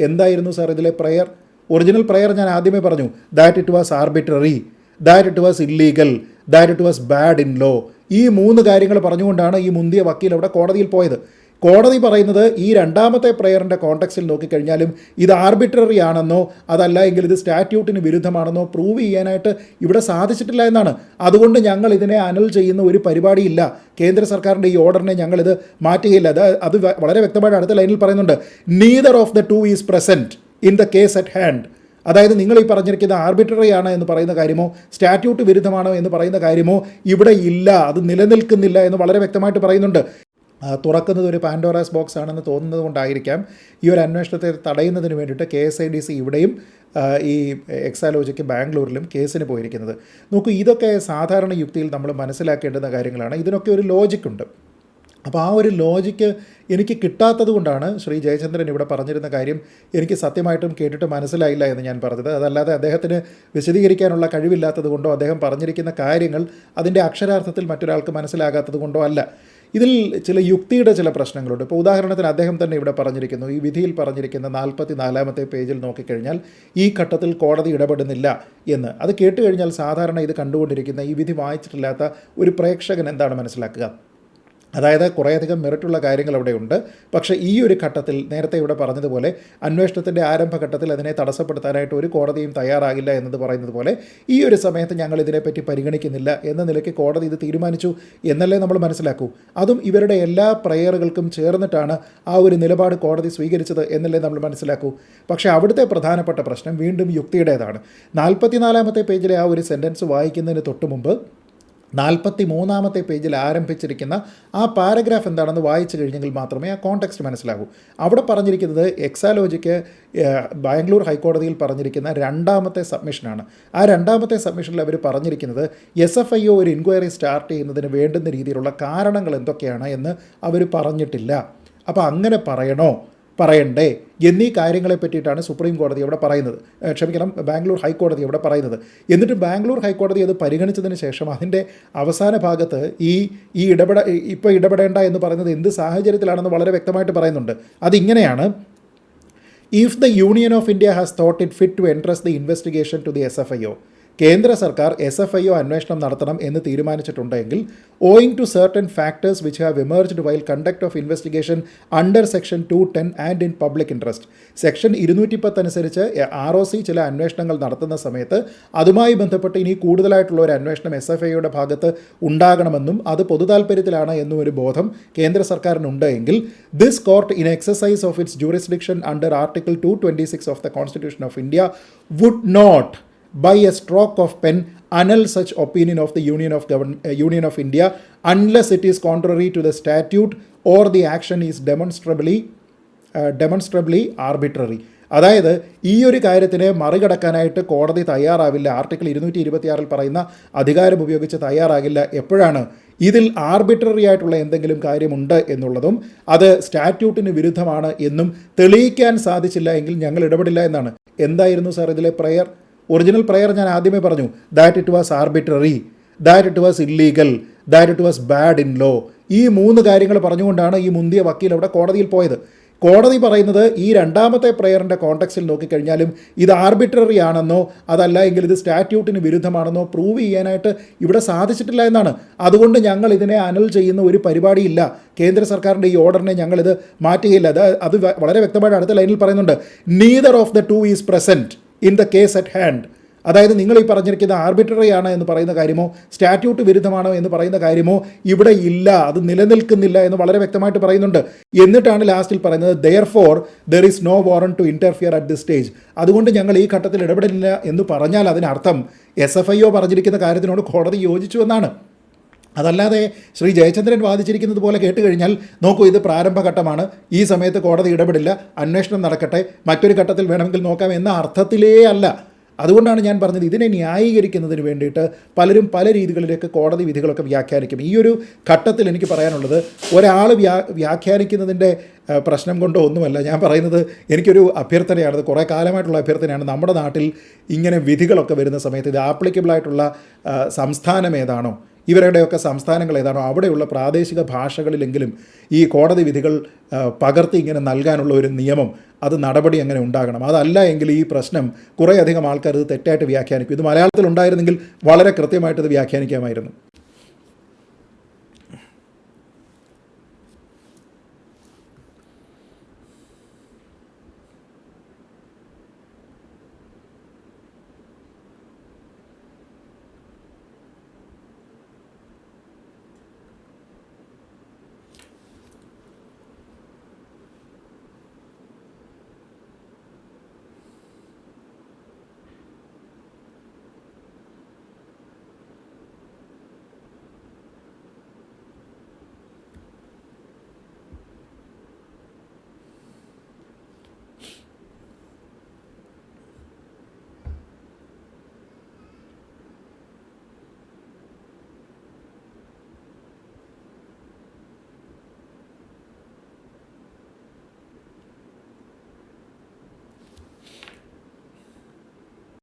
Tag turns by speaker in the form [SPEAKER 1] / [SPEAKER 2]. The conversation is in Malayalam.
[SPEAKER 1] എന്തായിരുന്നു സാർ ഇതിലെ പ്രയർ? ഒറിജിനൽ പ്രയർ ഞാൻ ആദ്യമേ പറഞ്ഞു that it was arbitrary that it was illegal that it was bad in law ഈ മൂന്ന് കാര്യങ്ങൾ പറഞ്ഞുകൊണ്ടാണ് ഈ മുന്തിയ വക്കീൽ അവിടെ കോടതിയിൽ പോയത്. കോടതി പറയുന്നത് ഈ രണ്ടാമത്തെ പ്രയറിന്റെ കോണ്ടക്സിൽ നോക്കിക്കഴിഞ്ഞാലും ഇത് ആർബിട്രറി ആണെന്നോ അതല്ല എങ്കിൽ ഇത് സ്റ്റാറ്റ്യൂട്ടിന് വിരുദ്ധമാണെന്നോ പ്രൂവ് ചെയ്യാനായിട്ട് ഇവിടെ സാധിച്ചിട്ടില്ല എന്നാണ്. അതുകൊണ്ട് ഞങ്ങൾ ഇതിനെ അനൽ ചെയ്യുന്ന ഒരു പരിപാടിയില്ല. കേന്ദ്ര സർക്കാരിന്റെ ഈ ഓർഡറിനെ ഞങ്ങളിത് മാറ്റുകയില്ല. അത് അത് വളരെ വ്യക്തമായിട്ട് അടുത്ത ലൈനിൽ പറയുന്നുണ്ട്. Neither of the two is present in the case at hand അതായത് നിങ്ങൾ ഈ പറഞ്ഞിരിക്കുന്ന ആർബിട്രറി ആണ് എന്ന് പറയുന്ന കാര്യമോ സ്റ്റാറ്റ്യൂട്ട് വിരുദ്ധമാണോ എന്ന് പറയുന്ന കാര്യമോ ഇവിടെ ഇല്ല. അത് നിലനിൽക്കുന്നില്ല എന്ന് വളരെ വ്യക്തമായിട്ട് പറയുന്നുണ്ട്. തുറക്കുന്നത് ഒരു പാൻഡോറാസ് ബോക്സ് ആണെന്ന് തോന്നുന്നത് കൊണ്ടായിരിക്കാം ഈ ഒരു അന്വേഷണത്തെ തടയുന്നതിന് വേണ്ടിയിട്ട് K S I D C ഇവിടെയും ഈ എക്സാലോജിക്ക് ബാംഗ്ലൂരിലും കേസിന് പോയിരിക്കുന്നത്. നോക്കൂ ഇതൊക്കെ സാധാരണ യുക്തിയിൽ നമ്മൾ മനസ്സിലാക്കേണ്ടുന്ന കാര്യങ്ങളാണ്. ഇതിനൊക്കെ ഒരു ലോജിക്കുണ്ട് അപ്പോൾ ആ ഒരു ലോജിക്ക് എനിക്ക് കിട്ടാത്തത് കൊണ്ടാണ് ശ്രീ ജയചന്ദ്രൻ ഇവിടെ പറഞ്ഞിരുന്ന കാര്യം എനിക്ക് സത്യമായിട്ടും കേട്ടിട്ട് മനസ്സിലായില്ല എന്ന് ഞാൻ പറഞ്ഞത്. അതല്ലാതെ അദ്ദേഹത്തിന് വിശദീകരിക്കാനുള്ള കഴിവില്ലാത്തത് കൊണ്ടോ അദ്ദേഹം പറഞ്ഞിരിക്കുന്ന കാര്യങ്ങൾ അതിന്റെ അക്ഷരാർത്ഥത്തിൽ മറ്റൊരാൾക്ക് മനസ്സിലാകാത്തത് കൊണ്ടോ അല്ല. ഇതിൽ ചില യുക്തിയുടെ ചില പ്രശ്നങ്ങളുണ്ട്. ഇപ്പോൾ ഉദാഹരണത്തിന് അദ്ദേഹം തന്നെ ഇവിടെ പറഞ്ഞിരിക്കുന്നു ഈ വിധിയിൽ പറഞ്ഞിരിക്കുന്ന നാൽപ്പത്തി നാലാമത്തെ പേജിൽ നോക്കിക്കഴിഞ്ഞാൽ ഈ ഘട്ടത്തിൽ കോടതി ഇടപെടുന്നില്ല എന്ന്. അത് കേട്ടുകഴിഞ്ഞാൽ സാധാരണ ഇത് കണ്ടുകൊണ്ടിരിക്കുന്ന ഈ വിധി വായിച്ചിട്ടില്ലാത്ത ഒരു പ്രേക്ഷകൻ എന്താണ് മനസ്സിലാക്കുക? അതായത് കുറേയധികം മെറിറ്റുള്ള കാര്യങ്ങൾ അവിടെയുണ്ട് പക്ഷേ ഈ ഒരു ഘട്ടത്തിൽ നേരത്തെ ഇവിടെ പറഞ്ഞതുപോലെ അന്വേഷണത്തിന്റെ ആരംഭഘട്ടത്തിൽ അതിനെ തടസ്സപ്പെടുത്താനായിട്ട് ഒരു കോടതിയും തയ്യാറാകില്ല എന്നത് പറയുന്നത് പോലെ ഈ ഒരു സമയത്ത് ഞങ്ങൾ ഇതിനെപ്പറ്റി പരിഗണിക്കുന്നില്ല എന്ന നിലയ്ക്ക് കോടതി ഇത് തീരുമാനിച്ചു എന്നല്ലേ നമ്മൾ മനസ്സിലാക്കൂ. അതും ഇവരുടെ എല്ലാ പ്രയറുകൾക്കും ചേർന്നിട്ടാണ് ആ ഒരു നിലപാട് കോടതി സ്വീകരിച്ചത് എന്നല്ലേ നമ്മൾ മനസ്സിലാക്കൂ. പക്ഷേ അവിടുത്തെ പ്രധാനപ്പെട്ട പ്രശ്നം വീണ്ടും യുക്തിയുടേതാണ്. നാൽപ്പത്തിനാലാമത്തെ പേജിലെ ആ ഒരു സെന്റൻസ് വായിക്കുന്നതിന് തൊട്ട് മുമ്പ് നാൽപ്പത്തി മൂന്നാമത്തെ പേജിൽ ആരംഭിച്ചിരിക്കുന്ന ആ പാരഗ്രാഫ് എന്താണെന്ന് വായിച്ചു കഴിഞ്ഞെങ്കിൽ മാത്രമേ ആ കോണ്ടെക്സ്റ്റ് മനസ്സിലാകൂ. അവിടെ പറഞ്ഞിരിക്കുന്നത് എക്സാലോജിക്ക് ബാംഗ്ലൂർ ഹൈക്കോടതിയിൽ പറഞ്ഞിരിക്കുന്ന രണ്ടാമത്തെ സബ്മിഷനാണ് ആ രണ്ടാമത്തെ സബ്മിഷനിൽ അവർ പറഞ്ഞിരിക്കുന്നത് എസ് എഫ് ഐ ഒ ഒരു എൻക്വയറി സ്റ്റാർട്ട് ചെയ്യുന്നതിന് വേണ്ടുന്ന രീതിയിലുള്ള കാരണങ്ങൾ എന്തൊക്കെയാണ് എന്ന് അവർ പറഞ്ഞിട്ടില്ല. അപ്പോൾ അങ്ങനെ പറയണോ? പറയണ്ടേ? എന്നീ കാര്യങ്ങളെ പറ്റിയിട്ടാണ് സുപ്രീം കോടതി ഇവിടെ പറയുന്നത്. ക്ഷമിക്കണം ബാംഗ്ലൂർ ഹൈക്കോടതി ഇവിടെ പറയുന്നത്. എന്നിട്ട് ബാംഗ്ലൂർ ഹൈക്കോടതി അത് പരിഗണിച്ചതിന് ശേഷം അതിന്റെ അവസാന ഭാഗത്ത് ഈ ഈ ഇടപെട ഇപ്പോൾ ഇടപെടേണ്ട എന്ന് പറയുന്നത് എന്ത് സാഹചര്യത്തിലാണെന്ന് വളരെ വ്യക്തമായിട്ട് പറയുന്നുണ്ട്. അതിങ്ങനെയാണ് if the union of India has thought it fit to entrust the investigation to the S F I O കേന്ദ്ര സർക്കാർ എസ് എഫ് ഐ ഒ അന്വേഷണം നടത്തണം എന്ന് തീരുമാനിച്ചിട്ടുണ്ടെങ്കിൽ owing to certain factors which have emerged while conduct of investigation under section two ten and in public interest section ഇരുന്നൂറ്റി പത്ത് അനുസരിച്ച് ആർ ഒ സി ചില അന്വേഷണങ്ങൾ നടത്തുന്ന സമയത്ത് അതുമായി ബന്ധപ്പെട്ട് ഇനി കൂടുതലായിട്ടുള്ള ഒരു അന്വേഷണം എസ് എഫ് ഐയുടെ ഭാഗത്ത് ഉണ്ടാകണമെന്നും അത് പൊതുതാൽപര്യത്തിലാണ് എന്നും ഒരു ബോധം കേന്ദ്ര സർക്കാരിനുണ്ട് എങ്കിൽ this court in exercise of its jurisdiction under article two twenty six of the Constitution of India would not by a stroke of pen annul such opinion of the union of govern uh, union of india unless it is contrary to the statute or the action is demonstrably arbitrary അതായത് ഈ ഒരു കാര്യത്തിനെ മറികടക്കാനായിട്ട് കോടതി തയ്യാറാവില്ല. ആർട്ടിക്കിൾ ഇരുന്നൂറ്റി ഇരുപത്തിയാറിൽ പറയുന്ന അധികാരം ഉപയോഗിച്ച് തയ്യാറാകില്ല. എപ്പോഴാണ്? ഇതിൽ ആർബിട്രറി ആയിട്ടുള്ള എന്തെങ്കിലും കാര്യമുണ്ട് എന്നുള്ളതും അത് സ്റ്റാറ്റ്യൂട്ടിന് വിരുദ്ധമാണ് എന്നും തെളിയിക്കാൻ സാധിച്ചില്ല എങ്കിൽ ഞങ്ങൾ ഇടപെടില്ല എന്നാണ്. എന്തായിരുന്നു സാർ ഇതിലെ പ്രയർ? ഒറിജിനൽ പ്രയർ ഞാൻ ആദ്യമേ പറഞ്ഞു that it was arbitrary that it was illegal that it was bad in law ഈ മൂന്ന് കാര്യങ്ങൾ പറഞ്ഞുകൊണ്ടാണ് ഈ മുന്തിയ വക്കീൽ അവിടെ കോടതിയിൽ പോയത്. കോടതി പറയുന്നത് ഈ രണ്ടാമത്തെ പ്രയറിന്റെ കോണ്ടക്സിൽ നോക്കിക്കഴിഞ്ഞാലും ഇത് ആർബിട്രറി ആണെന്നോ അതല്ല എങ്കിൽ ഇത് സ്റ്റാറ്റ്യൂട്ടിന് വിരുദ്ധമാണെന്നോ പ്രൂവ് ചെയ്യാനായിട്ട് ഇവിടെ സാധിച്ചിട്ടില്ല എന്നാണ്. അതുകൊണ്ട് ഞങ്ങൾ ഇതിനെ അനൽ ചെയ്യുന്ന ഒരു പരിപാടിയില്ല. കേന്ദ്ര സർക്കാരിന്റെ ഈ ഓർഡറിനെ ഞങ്ങളിത് മാറ്റുകയില്ല. അത് അത് വളരെ വ്യക്തമായിട്ട് അടുത്ത ലൈനിൽ പറയുന്നുണ്ട്. Neither of the two is present in the case at hand. അതായത് നിങ്ങൾ ഈ പറഞ്ഞിരിക്കുന്ന ആർബിട്രറി ആണ് എന്ന് പറയുന്ന കാര്യമോ സ്റ്റാറ്റ്യൂട്ട് വിരുദ്ധമാണോ എന്ന് പറയുന്ന കാര്യമോ ഇവിടെ ഇല്ല അത് നിലനിൽക്കുന്നില്ല എന്ന് വളരെ വ്യക്തമായിട്ട് പറയുന്നുണ്ട്. എന്നിട്ടാണ് ലാസ്റ്റിൽ പറയുന്നത് therefore there is no warrant to interfere at this stage അതുകൊണ്ട് ഞങ്ങൾ ഈ ഘട്ടത്തിൽ ഇടപെടില്ല എന്ന് പറഞ്ഞാൽ അതിനർത്ഥം എസ് എഫ് ഐ ഒ പറഞ്ഞിരിക്കുന്ന കാര്യത്തിനോട് കോടതി യോജിച്ചു എന്നാണ്. അതല്ലാതെ ശ്രീ ജയചന്ദ്രൻ വാദിച്ചിരിക്കുന്നത് പോലെ കേട്ട് കഴിഞ്ഞാൽ നോക്കൂ ഇത് പ്രാരംഭഘട്ടമാണ്. ഈ സമയത്ത് കോടതി ഇടപെടില്ല. അന്വേഷണം നടക്കട്ടെ. മറ്റൊരു ഘട്ടത്തിൽ വേണമെങ്കിൽ നോക്കാം എന്ന അർത്ഥത്തിലേ അല്ല. അതുകൊണ്ടാണ് ഞാൻ പറഞ്ഞത് ഇതിനെ ന്യായീകരിക്കുന്നതിന് വേണ്ടിയിട്ട് പലരും പല രീതികളിലേക്ക് കോടതി വിധികളൊക്കെ വ്യാഖ്യാനിക്കും. ഈ ഒരു ഘട്ടത്തിൽ എനിക്ക് പറയാനുള്ളത് ഒരാൾ വ്യാ വ്യാഖ്യാനിക്കുന്നതിന്റെ പ്രശ്നം കൊണ്ടോ ഒന്നുമല്ല. ഞാൻ പറയുന്നത് എനിക്കൊരു അഭ്യർത്ഥനയാണത്. കുറേ കാലമായിട്ടുള്ള അഭ്യർത്ഥനയാണ്. നമ്മുടെ നാട്ടിൽ ഇങ്ങനെ വിധികളൊക്കെ വരുന്ന സമയത്ത് ഇത് ആപ്ലിക്കബിളായിട്ടുള്ള സംസ്ഥാനം ഏതാണോ ഇവരുടെയൊക്കെ സംസ്ഥാനങ്ങൾ ഏതാണോ അവിടെയുള്ള പ്രാദേശിക ഭാഷകളിലെങ്കിലും ഈ കോടതി വിധികൾ പകർത്തി ഇങ്ങനെ നൽകാനുള്ള ഒരു നിയമം അത് നടപടി അങ്ങനെ ഉണ്ടാകണം? അതല്ല എങ്കിൽ ഈ പ്രശ്നം കുറേയധികം ആൾക്കാർ ഇത് തെറ്റായിട്ട് വ്യാഖ്യാനിക്കും. ഇത് മലയാളത്തിൽ ഉണ്ടായിരുന്നെങ്കിൽ വളരെ കൃത്യമായിട്ട് ഇത് വ്യാഖ്യാനിക്കാമായിരുന്നു.